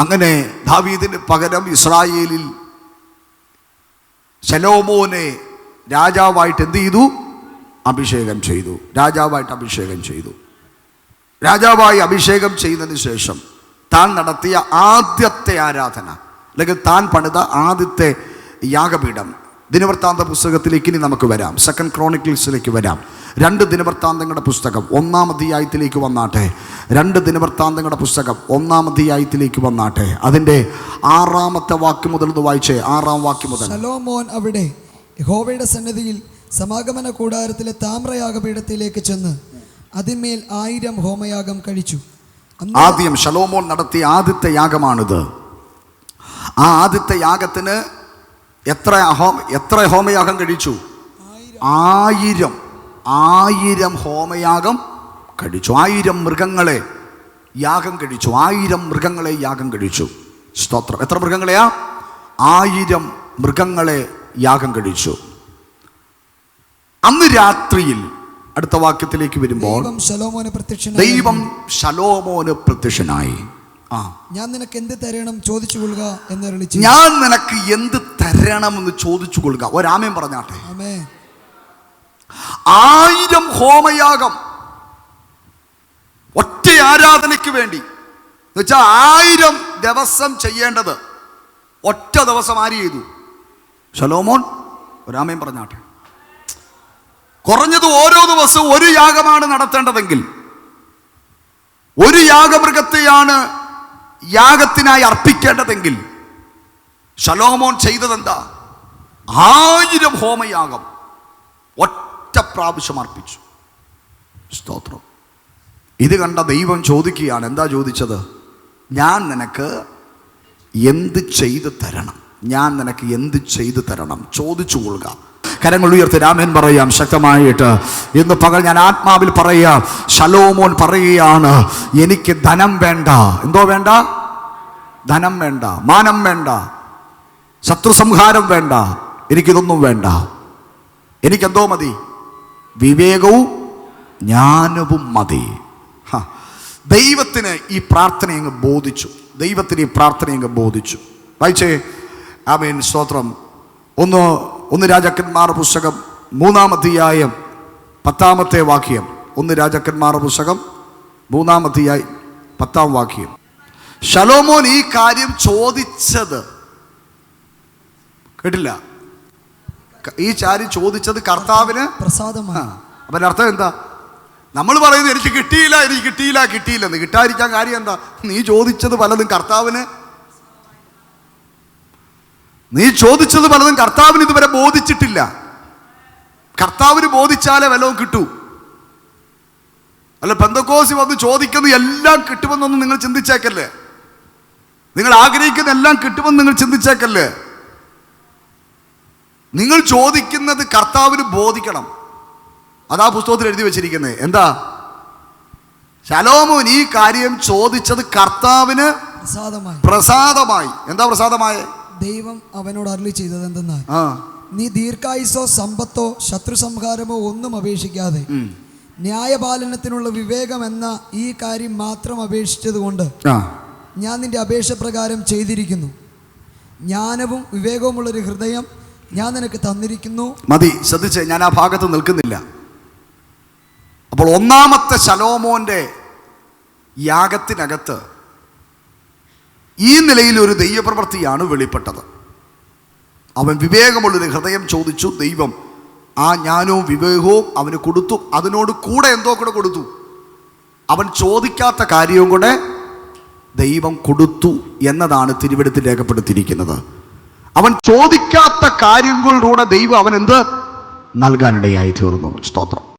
അങ്ങനെ ദാവീദിന് പകരം ഇസ്രായേലിൽ ശലോമോനെ രാജാവായിട്ട് എന്ത് ചെയ്തു? അഭിഷേകം ചെയ്തു. രാജാവായിട്ട് അഭിഷേകം ചെയ്തു. രാജാവായി അഭിഷേകം ചെയ്തതിന് ശേഷം താൻ നടത്തിയ ആദ്യത്തെ ആരാധന അല്ലെങ്കിൽ താൻ പണിത ആദ്യത്തെ യാഗപീഠം ദിനവൃത്താന്ത പുസ്തകത്തിലേക്ക് ഇനി നമുക്ക് വരാം. സെക്കൻഡ് ക്രോണിക്കിൾസിലേക്ക് വരാം. രണ്ട് ദിനവൃത്താന്തങ്ങളുടെ പുസ്തകം ഒന്നാം അധ്യായത്തിലേക്ക് വന്നാട്ടെ. രണ്ട് ദിനവൃത്താന്തങ്ങളുടെ പുസ്തകം ഒന്നാം അധ്യായത്തിലേക്ക് വന്നാട്ടെ. അതിന്റെ ആറാമത്തെ വാക്ക് മുതൽ വായിച്ചേ. ആറാം വാക്ക് മുതൽ. സലോമോൻ അവിടെ യഹോവയുടെ സന്നിധിയിൽ സമാഗമന കൂടാരത്തിലെ താമ്രയാഗപീഠത്തിലേക്ക് ചെന്ന് അതിന്മേൽ ആയിരം ഹോമയാഗം കഴിച്ചു. ആദ്യം ഷലോമോൻ നടത്തിയ ആദ്യത്തെ യാഗമാണിത്. ആ ആദ്യത്തെ യാഗത്തിന് എത്ര ഹോമ എത്ര ഹോമയാഗം കഴിച്ചു? ആയിരം. ആയിരം ഹോമയാഗം കഴിച്ചു. ആയിരം മൃഗങ്ങളെ യാഗം കഴിച്ചു. ആയിരം മൃഗങ്ങളെ യാഗം കഴിച്ചു. സ്തോത്രം. എത്ര മൃഗങ്ങളെയാ? ആയിരം മൃഗങ്ങളെ യാഗം കഴിച്ചു. അന്ന് രാത്രിയിൽ അടുത്ത വാക്യത്തിലേക്ക് വരുമ്പോൾ ദൈവം ശലോമോന് പ്രത്യക്ഷനായി. ഞാൻ നിനക്ക് എന്ത് തരണം ചോദിച്ചു കൊള്ളുക എന്ന് വിളിച്ചു ഞാൻ നിനക്ക് എന്ത് തരണം എന്ന് ചോദിച്ചു കൊള്ളുക. ഒരാമയം പറഞ്ഞാട്ടെ. ആയിരം ഹോമയാഗം ഒറ്റ ആരാധനയ്ക്ക് വേണ്ടി. എന്നുവെച്ചാൽ ആയിരം ദിവസം ചെയ്യേണ്ടത്. ഒറ്റ ദിവസം ആര് ചെയ്തു? ശലോമോൻ ഒരാമയം പറഞ്ഞാട്ടെ. കുറഞ്ഞത് ഓരോ ദിവസവും ഒരു യാഗമാണ് നടത്തേണ്ടതെങ്കിൽ. ഒരു യാഗമൃഗത്തെയാണ് യാഗത്തിനായി അർപ്പിക്കേണ്ടതെങ്കിൽ ശലോമോൻ ചെയ്തതെന്താ? ആയിരം ഹോമയാഗം ഒറ്റ പ്രാവശ്യം അർപ്പിച്ചു. സ്തോത്രം. ഇത് കണ്ട ദൈവം ചോദിക്കുകയാണ് എന്താ ചോദിച്ചത്? ഞാൻ നിനക്ക് എന്ത് ചെയ്തു തരണം? ഞാൻ നിനക്ക് എന്ത് ചെയ്തു തരണം? ചോദിച്ചു കൊള്ളുക. കരങ്ങൾ ഉയർത്തി രാമൻ പറയാം. ശക്തമായിട്ട്. ഇന്ന് പകൽ ഞാൻ ആത്മാവിൽ പറയാം ശലോമോൻ പറയുകയാണ് എനിക്ക് ധനം വേണ്ട. എന്തോ വേണ്ട? ധനം വേണ്ട. മാനം വേണ്ട. ശത്രു സംഹാരം വേണ്ട. എനിക്കിതൊന്നും വേണ്ട. എനിക്കെന്തോ മതി? വിവേകവും ജ്ഞാനവും മതി. ദൈവത്തിന് ഈ പ്രാർത്ഥനയങ്ങ് ബോധിച്ചു. ദൈവത്തിന് ഈ പ്രാർത്ഥനയങ്ങ് ബോധിച്ചു. വായിച്ചേ. ആമീൻ. സ്തോത്രം. ഒന്ന് ഒന്ന് രാജാക്കന്മാർ പുസ്തകം മൂന്നാം അധ്യായം പത്താമത്തെ വാക്യം. ഒന്ന് രാജാക്കന്മാർ പുസ്തകം മൂന്നാം അധ്യായം പത്താം വാക്യം. ശലോമോൻ ഈ കാര്യം ചോദിച്ചത് കേട്ടില്ല? ഈ ചാരി ചോദിച്ചത് കർത്താവിന്? പ്രസാദമാണ്. അവന്റെ അർത്ഥം എന്താ? നമ്മൾ പറയുന്നത് എനിക്ക് കിട്ടിയില്ല എനിക്ക് കിട്ടിയില്ല കിട്ടിയില്ലെന്ന്. കിട്ടാതിരിക്കാൻ കാര്യം എന്താ? നീ ചോദിച്ചത് പലതും കർത്താവിന് നീ ചോദിച്ചത് പലതും കർത്താവിന് ഇതുവരെ ബോധിച്ചിട്ടില്ല. കർത്താവിന് ബോധിച്ചാലേ വല്ലതും കിട്ടൂ. അല്ല പെന്തക്കോസി വന്ന് ചോദിക്കുന്ന എല്ലാം കിട്ടുമെന്നൊന്നും നിങ്ങൾ ചിന്തിച്ചേക്കല്ലേ? നിങ്ങൾ ആഗ്രഹിക്കുന്ന എല്ലാം കിട്ടുമെന്ന് നിങ്ങൾ ചിന്തിച്ചേക്കല്ലേ? നിങ്ങൾ ചോദിക്കുന്നത് കർത്താവിന് ബോധിക്കണം. അതാ പുസ്തകത്തിൽ എഴുതി വെച്ചിരിക്കുന്നത്. എന്താ? ശലോമോൻ ഈ കാര്യം ചോദിച്ചത് കർത്താവിന് പ്രസാദമായി. പ്രസാദമായി. എന്താ പ്രസാദമായ? ദൈവം അവനോട് അരുളി ചെയ്തത് എന്തെന്നാൽ നീ ദീർഘായുസോ സമ്പത്തോ ശത്രു സംഹാരമോ ഒന്നും അപേക്ഷിക്കാതെ. ന്യായപാലനത്തിനുള്ള വിവേകം എന്ന ഈ കാര്യം മാത്രം അപേക്ഷിച്ചതുകൊണ്ട് ഞാൻ നിന്റെ അപേക്ഷ പ്രകാരം ചെയ്തിരിക്കുന്നു. ജ്ഞാനവും വിവേകവുമുള്ള ഒരു ഹൃദയം ഞാൻ നിനക്ക് തന്നിരിക്കുന്നു. മതി ശ്രദ്ധിച്ചേ ഞാൻ ആ ഭാഗത്ത് നിൽക്കുന്നില്ല. അപ്പോൾ ഒന്നാമത്തെ ശലോമോന്റെ യാഗത്തിനകത്ത് ഈ നിലയിൽ ഒരു ദൈവപ്രവൃത്തിയാണ് വെളിപ്പെട്ടത്. അവൻ വിവേകമുള്ളൊരു ഹൃദയം ചോദിച്ചു ദൈവം ആ ജ്ഞാനവും വിവേകവും അവന് കൊടുത്തു. അതിനോട് കൂടെ എന്തോ കൂടെ കൊടുത്തു? അവൻ ചോദിക്കാത്ത കാര്യവും കൂടെ ദൈവം കൊടുത്തു എന്നതാണ് തിരുവെടുത്തിൽ രേഖപ്പെടുത്തിയിരിക്കുന്നത്. അവൻ ചോദിക്കാത്ത കാര്യങ്ങളിലൂടെ ദൈവം അവൻ എന്ത് നൽകാനിടയായി തീർന്നു. സ്തോത്രം.